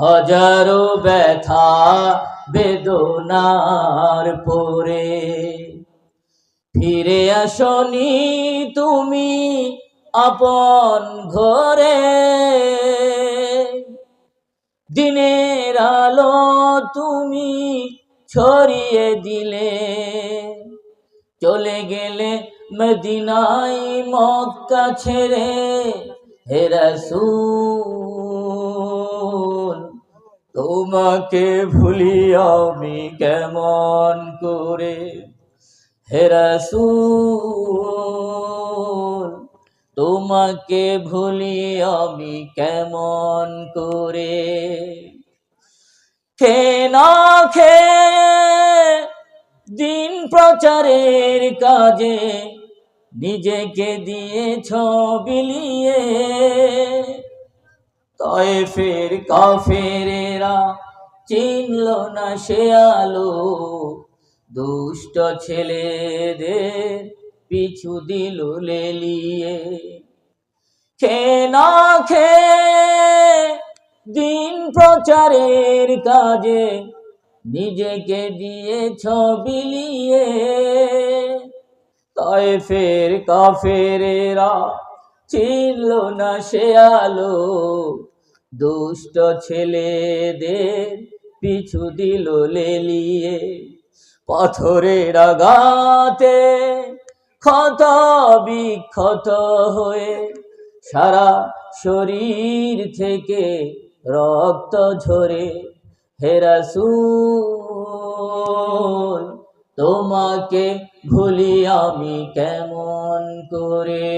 হাজারো ব্যথা বেদনার পরে। ফিরে আসনি তুমি আপন ঘরে। দিনের আলো তুমি ছড়িয়ে দিলে। চলে গেলে মদিনাই মক্কা ছেড়ে হে রাসূল। তোমাকে ভুলি আমি কেমন করে? হে রাসূল, তোমাকে ভুলি আমি কেমন করে? খে না খে, দিন প্রচারের কাজে নিজেকে দিয়েছ বিলিয়ে। তয়েফের কাফেরেরা চিনল না সে আলো। দুষ্ট ছেলেদের পিছু দিল লেলিয়ে। খে না খে দিন প্রচারের কাজে নিজেকে দিয়েছ বিলিয়ে তয়েফের কাফেরেরা ছিল না সে আলো। দুষ্ট ছেলেদের পিছু দিল লেলিয়ে। পাথরের আঘাতে ক্ষত বিক্ষত হয়ে সারা শরীর থেকে রক্ত ঝরে। হেরাসুল তোমাকে ভুলি আমি কেমন করে?